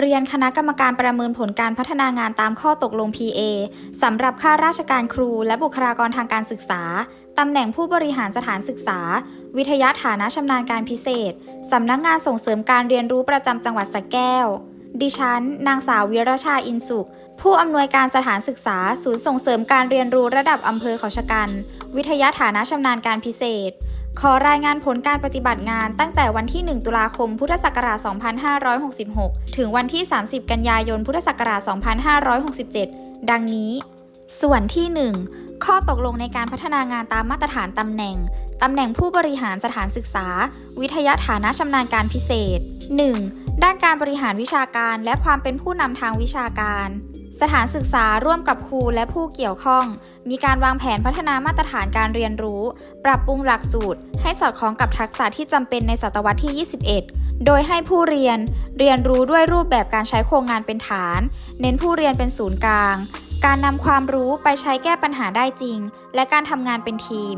เรียนคณะกรรมการประเมินผลการพัฒนางานตามข้อตกลง PA สำหรับข้าราชการครูและบุคลากรทางการศึกษา ตำแหน่งผู้บริหารสถานศึกษา วิทยาฐานะชำนาญการพิเศษ สำนักงานส่งเสริมการเรียนรู้ประจำจังหวัดสระแก้ว ดิฉัน นางสาววิรชาอินสุข ผู้อำนวยการสถานศึกษา ศูนย์ส่งเสริมการเรียนรู้ระดับอำเภอเขาชะกัน วิทยาฐานะชำนาญการพิเศษ ขอรายงานผลการปฏิบัติงานตั้งแต่วันที่ 1 ตุลาคม พุทธศักราช 2566 ถึงวันที่ 30 กันยายน พุทธศักราช 2567 ดังนี้ ส่วนที่ 1 ข้อตกลงในการพัฒนางานตามมาตรฐานตำแหน่ง ตำแหน่งผู้บริหารสถานศึกษา วิทยาฐานะชำนาญการพิเศษ 1. ด้านการบริหารวิชาการและความเป็นผู้นำทางวิชาการ สถานศึกษาร่วมกับครูและผู้เกี่ยวข้อง มีการวางแผนพัฒนามาตรฐานการเรียนรู้ ปรับปรุงหลักสูตร ให้สอดคล้องกับทักษะที่จำเป็นในศตวรรษที่ 21 โดยให้ผู้เรียนเรียนรู้ด้วยรูปแบบการใช้โครงงานเป็นฐาน เน้นผู้เรียนเป็นศูนย์กลาง การนำความรู้ไปใช้แก้ปัญหาได้จริง และการทำงานเป็นทีม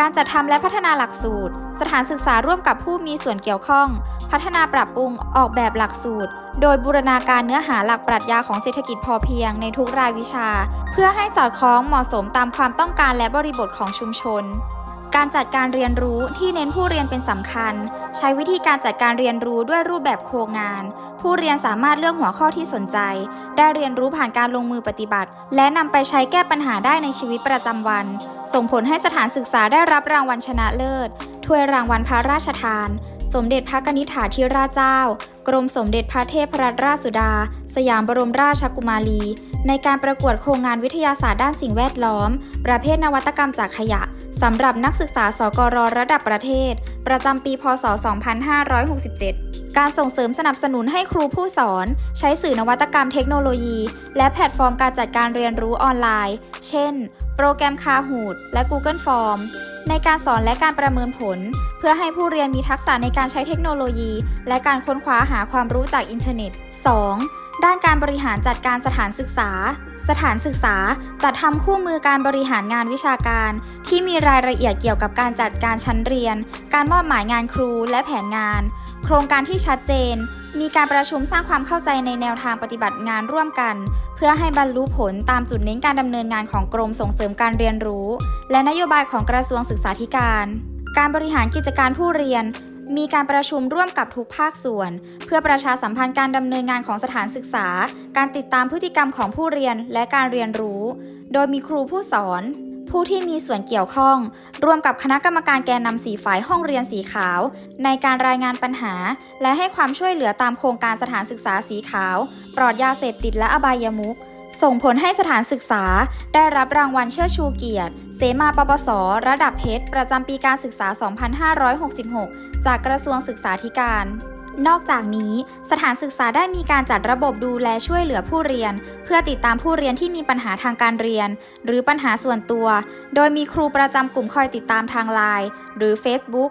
การจัดทำและพัฒนาหลักสูตร สถานศึกษาร่วมกับผู้มีส่วนเกี่ยวข้อง พัฒนาปรับปรุงออกแบบหลักสูตร โดยบูรณาการเนื้อหาหลักปรัชญาของเศรษฐกิจพอเพียงในทุกรายวิชา เพื่อให้สอดคล้องเหมาะสมตามความต้องการและบริบทของชุมชน การจัดการเรียนรู้ที่เน้นผู้เรียนเป็นสำคัญ ใช้วิธีการจัดการเรียนรู้ด้วยรูปแบบโครงงาน ผู้เรียนสามารถเลือกหัวข้อที่สนใจ ได้เรียนรู้ผ่านการลงมือปฏิบัติ และนำไปใช้แก้ปัญหาได้ในชีวิตประจำวัน ส่งผลให้สถานศึกษาได้รับรางวัลชนะเลิศถ้วยรางวัลพระราชทาน สมเด็จพระกนิษฐาธิราชเจ้า กรมสมเด็จพระเทพรัตนราชสุดา สยามบรมราชกุมารี ในการประกวดโครงงานวิทยาศาสตร์ด้านสิ่งแวดล้อม ประเภทนวัตกรรมจากขยะสำหรับนักศึกษาสกรระดับประเทศ ประจำปี พศ 2567 การส่งเสริมสนับสนุนให้ครูผู้สอน ใช้สื่อนวัตกรรมเทคโนโลยี และแพลตฟอร์มการจัดการเรียนรู้ออนไลน์ เช่น โปรแกรม Kahoot และ Google Form ในการสอนและการประเมินผล เพื่อให้ผู้เรียนมีทักษะในการใช้เทคโนโลยี และการค้นคว้าหาความรู้จากอินเทอร์เน็ต 2. ด้านการบริหารจัดการสถานศึกษา สถานศึกษาจัดทำคู่มือการบริหารงานวิชาการ ที่มีรายละเอียดเกี่ยวกับการจัดการชั้นเรียน การมอบหมายงานครูและแผนงาน โครงการที่ชัดเจน มีการประชุมสร้างความเข้าใจในแนวทางปฏิบัติงานร่วมกัน เพื่อให้บรรลุผลตามจุดเน้นการดำเนินงานของกรมส่งเสริมการเรียนรู้ และนโยบายของกระทรวงศึกษาธิการการบริหารกิจการผู้เรียน มีการประชุมร่วมกับทุกภาคส่วน เพื่อประชาสัมพันธ์การดำเนินงานของสถานศึกษา การติดตามพฤติกรรมของผู้เรียนและการเรียนรู้ โดยมีครูผู้สอน ผู้ที่มีส่วนเกี่ยวข้อง ร่วมกับคณะกรรมการแกนนำสีฝ่ายห้องเรียนสีขาว ในการรายงานปัญหา และให้ความช่วยเหลือตามโครงการสถานศึกษาสีขาว ปลอดยาเสพติดและอบายมุข ส่งผลให้สถานศึกษาได้รับรางวัลเชิดชูเกียรติ เสมาปปส ระดับเพชร ประจำปีการศึกษา 2566 จากกระทรวงศึกษาธิการ นอกจากนี้ สถานศึกษาได้มีการจัดระบบดูแลช่วยเหลือผู้เรียน เพื่อติดตามผู้เรียนที่มีปัญหาทางการเรียน หรือปัญหาส่วนตัว โดยมีครูประจำกลุ่มคอยติดตามทางไลน์หรือ Facebook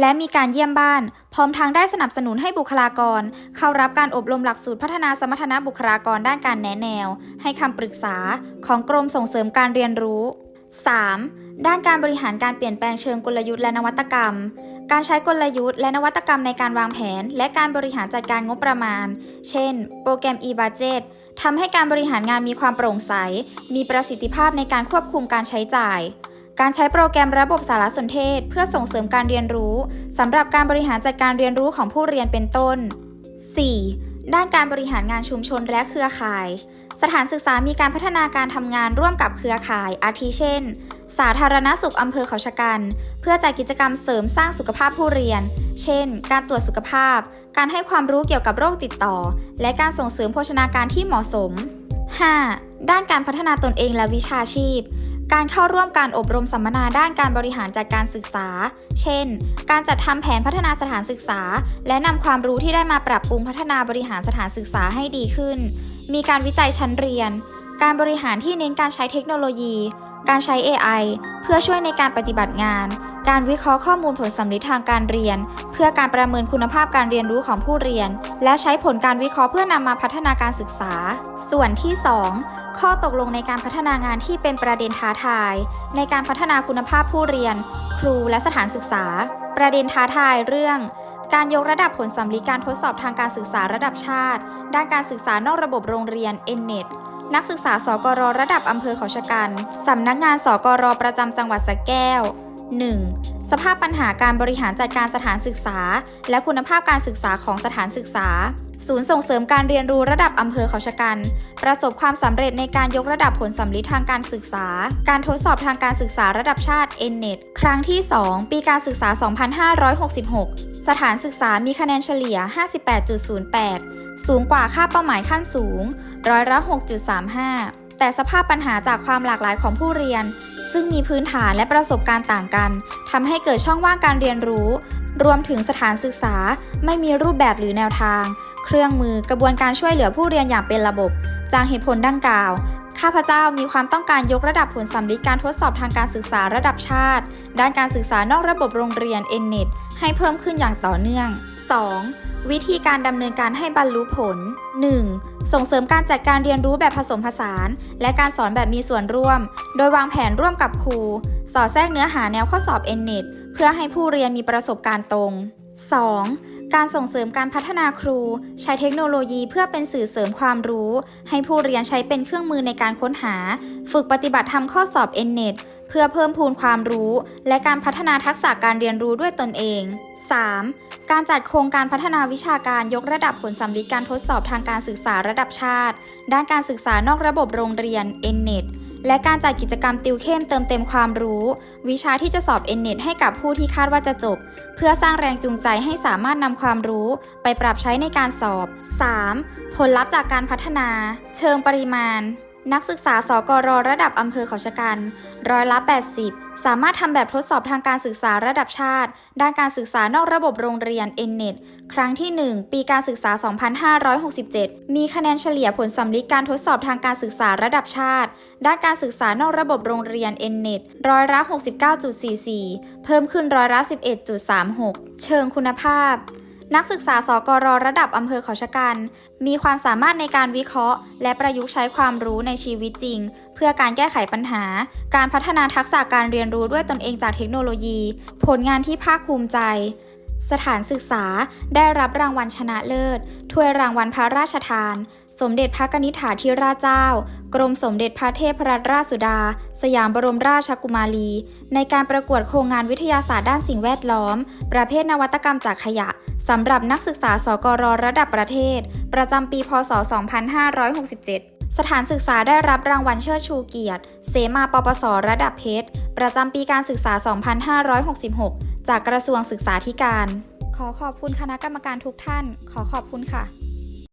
และมีการเยี่ยมบ้าน พร้อมทางได้สนับสนุนให้บุคลากร เข้ารับการอบรมหลักสูตรพัฒนาสมรรถนะบุคลากรด้านการแนะแนว ให้คำปรึกษาของกรมส่งเสริมการเรียนรู้ 3. ด้านการบริหารการเปลี่ยนแปลงเชิงกลยุทธ์และนวัตกรรม การใช้กลยุทธ์และนวัตกรรมในการวางแผน และการบริหารจัดการงบประมาณ เช่น โปรแกรม e-budget ทำให้การบริหารงานมีความโปร่งใส มีประสิทธิภาพในการควบคุมการใช้จ่าย การใช้โปรแกรมระบบสารสนเทศ เพื่อส่งเสริมการเรียนรู้สำหรับการบริหารจัดการเรียนรู้ของผู้เรียนเป็นต้น 4. ด้านการบริหารงานชุมชนและเครือข่าย สถานศึกษามีการพัฒนาการทำงานร่วมกับเครือข่าย อาทิเช่น สาธารณสุขอำเภอเขาชะกัน เพื่อจัดกิจกรรมเสริมสร้างสุขภาพผู้เรียน เช่น การตรวจสุขภาพ การให้ความรู้เกี่ยวกับโรคติดต่อ และการส่งเสริมโภชนาการที่เหมาะสม 5. ด้านการพัฒนาตนเองและวิชาชีพ การเข้าร่วมการอบรมสัมมนาด้านการบริหารจัดการศึกษา เช่น การจัดทำแผนพัฒนาสถานศึกษา และนำความรู้ที่ได้มาปรับปรุงพัฒนาบริหารสถานศึกษาให้ดีขึ้น มีการวิจัยชั้นเรียน การบริหารที่เน้นการใช้เทคโนโลยี การใช้ AI เพื่อช่วยในการปฏิบัติงาน การวิเคราะห์ข้อมูลผลสำลิดทางการเรียน เพื่อการประเมินคุณภาพการเรียนรู้ของผู้เรียน และใช้ผลการวิเคราะห์เพื่อนำมาพัฒนาการศึกษา ส่วนที่ 2 ข้อตกลงในการพัฒนางานที่เป็นประเด็นท้าทาย ในการพัฒนาคุณภาพผู้เรียน ครูและสถานศึกษา ประเด็นท้าทายเรื่องการยกระดับผลสำลีการทดสอบทางการศึกษาระดับชาติ ด้านการศึกษานอกระบบโรงเรียน NNET นักศึกษาสกรระดับอำเภอเขาชะกัน สำนักงานสกรประจำจังหวัดสระแก้ว 1. สภาพปัญหาการบริหารจัดการสถานศึกษา และคุณภาพการศึกษาของสถานศึกษา ศูนย์ส่งเสริมการเรียนรู้ระดับอำเภอเขาชะกัน ประสบความสำเร็จในการยกระดับผลสำลิดทางการศึกษา การทดสอบทางการศึกษาระดับชาติ NNET ครั้งที่ 2 ปีการศึกษา 2566 สถานศึกษามีคะแนนเฉลี่ย 58.08 สูงกว่าค่าเป้าหมายขั้นสูงร้อยละ6.35 แต่สภาพปัญหาจากความหลากหลายของผู้เรียนซึ่งมีพื้นฐานและประสบการณ์ต่างกันทำให้เกิดช่องว่างการเรียนรู้ รวมถึงสถานศึกษาไม่มีรูปแบบหรือแนวทาง เครื่องมือกระบวนการช่วยเหลือผู้เรียนอย่างเป็นระบบ จากเหตุผลดังกล่าว ข้าพเจ้ามีความต้องการยกระดับผลสำลิดการทดสอบทางการศึกษาระดับชาติ ด้านการศึกษานอกระบบโรงเรียน NNET ให้เพิ่มขึ้นอย่างต่อเนื่อง 2. วิธีการดำเนินการให้บรรลุผล 1. ส่งเสริมการจัดการเรียนรู้แบบผสมผสาน และการสอนแบบมีส่วนร่วม โดยวางแผนร่วมกับครู สอดแทรกเนื้อหาแนวข้อสอบ NNET เพื่อให้ผู้เรียนมีประสบการณ์ตรง 2. การส่งเสริมการพัฒนาครู ใช้เทคโนโลยีเพื่อเป็นสื่อเสริมความรู้ ให้ผู้เรียนใช้เป็นเครื่องมือในการค้นหา ฝึกปฏิบัติทำข้อสอบ NNET เพื่อเพิ่มพูนความรู้ และการพัฒนาทักษะการเรียนรู้ด้วยตนเอง 3. การจัดโครงการพัฒนาวิชาการยกระดับผลสำลิดการทดสอบทางการศึกษาระดับชาติ ด้านการศึกษานอกระบบโรงเรียน NNET และการจัดกิจกรรมติวเข้มเติมเต็มความรู้ วิชาที่จะสอบเอเน็ตให้กับผู้ที่คาดว่าจะจบ เพื่อสร้างแรงจูงใจให้สามารถนำความรู้ไปปรับใช้ในการสอบ 3. ผลลัพธ์จากการพัฒนา เชิงปริมาณ นักศึกษาสกรระดับอำเภอเขาชะกัน ร้อยละ 80 สามารถทำแบบทดสอบทางการศึกษาระดับชาติ ด้านการศึกษานอกระบบโรงเรียน NNET ครั้งที่ 1 ปีการศึกษา 2567 มีคะแนนเฉลี่ยผลสำลิดการทดสอบทางการศึกษาระดับชาติ ด้านการศึกษานอกระบบโรงเรียน NNET ร้อยละ 69.44 เพิ่มขึ้นร้อยละ 11.36 เชิงคุณภาพ นักศึกษาสกรระดับอำเภอเขาชะกัน มีความสามารถในการวิเคราะห์ และประยุกต์ใช้ความรู้ในชีวิตจริง เพื่อการแก้ไขปัญหา การพัฒนาทักษะการเรียนรู้ด้วยตนเองจากเทคโนโลยี ผลงานที่ภาคภูมิใจ สถานศึกษาได้รับรางวัลชนะเลิศ ถ้วยรางวัลพระราชทาน สมเด็จพระนิษฐาธิราชเจ้า กรมสมเด็จพระเทพรัตนราชสุดา สยามบรมราชกุมารี ในการประกวดโครงงานวิทยาศาสตร์ด้านสิ่งแวดล้อม ประเภทนวัตกรรมจากขยะ สำหรับนักศึกษาสกรระดับประเทศ ประจำปีพศ 2567 สถานศึกษาได้รับรางวัลเชิดชูเกียรติ เสมาปปสระดับเพชร ประจำปีการศึกษา 2566 จากกระทรวงศึกษาธิการ ขอขอบคุณคณะกรรมการทุกท่าน ขอขอบคุณค่ะ